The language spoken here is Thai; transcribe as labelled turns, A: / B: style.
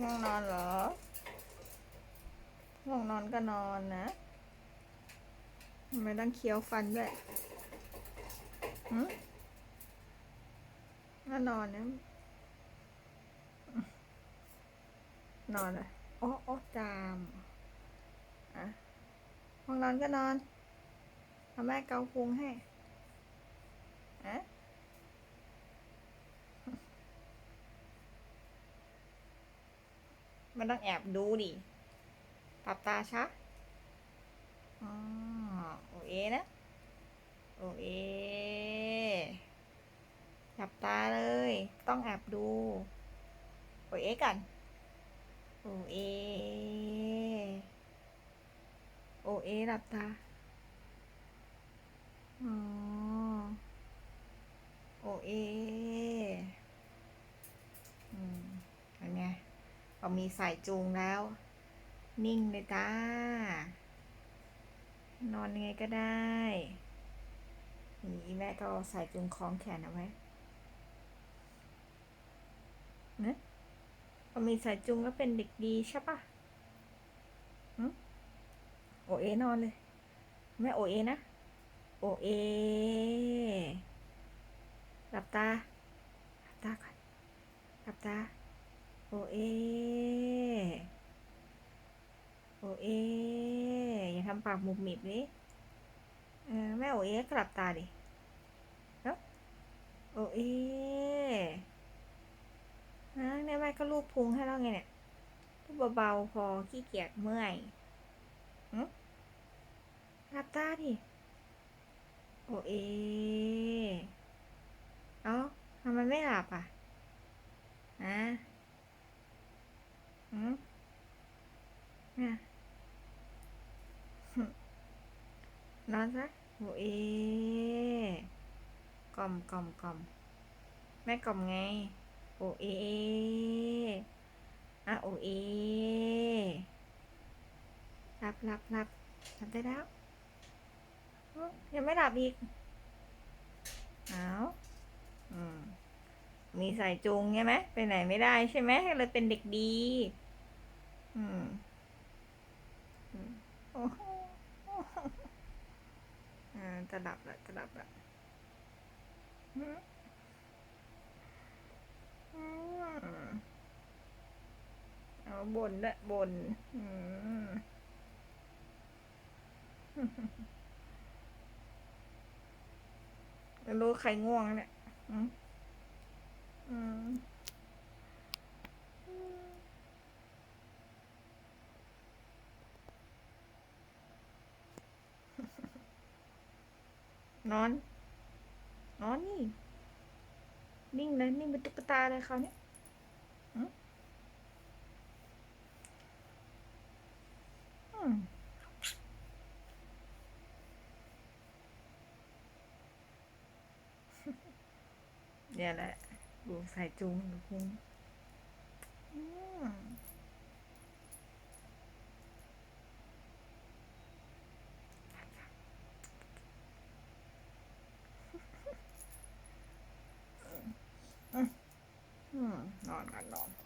A: ง่วงนอนเหรอ ง่วงนอนก็นอนนะทำไมต้องเคี้ยวฟันด้วยหืมก็นอนนะนอนเลยโอ้โอ้จามอะง่วงนอนก็นอนทำแม่เกาพุงให้อะ มันต้องแอบดูดิปรับตาชะอ๋อโอเอนะ โอเอหลับตาเลย ต้องแอบดู โอเอกันโอเอ โอเอหลับตา อ๋อ โอเอ อมีสายจูงแล้ว นิ่งเลยจ้า นอนยังไงก็ได้นี่แม่ก็สายจูงคล้องแขนเอาไว้นะพอมีสายจูงก็เป็นเด็กดีใช่ปะหึโอเอนอนเลย แม่โอเอนะ โอเอ หลับตา หลับตาก่อน หลับตา โอเอ โอเอ อย่าทำปากหมุบหมิบดิแม่โอเอกลับตาดิเอ้าโอเอนะเนี่ยแม่ก็ลูบพุงให้แล้วไงเนี่ยลูบเบาๆพอขี้เกียจเมื่อยหึหลับตาดิ โอเอ เอ้าทำไมไม่หลับอะอะ หืมเนี่ยนอนซะโอเอกล่อมกล่อมกล่อมแม่กล่อมไง โอเออะโอเอหลับหลับหลับหลับได้แล้ว ยังไม่หลับอีกเอาอืมมีสายจูงใช่ไหมไปไหนไม่ได้ใช่ไหมเลยเป็นเด็กดี อืมอืมโอ้โหอ่าจะหลับละจะหลับละอืมอืมเอาบนละบนอืมไม่รู้ใครง่วงเนี่ยอืมอืม นอน นอนนี่ นิ่งเลยนิ่งเป็นตุ๊กตาเลยเขาเนี่ยอืมเนี่ยแหละดูสายจูงดูพุงอืม อืมนอนกันนอน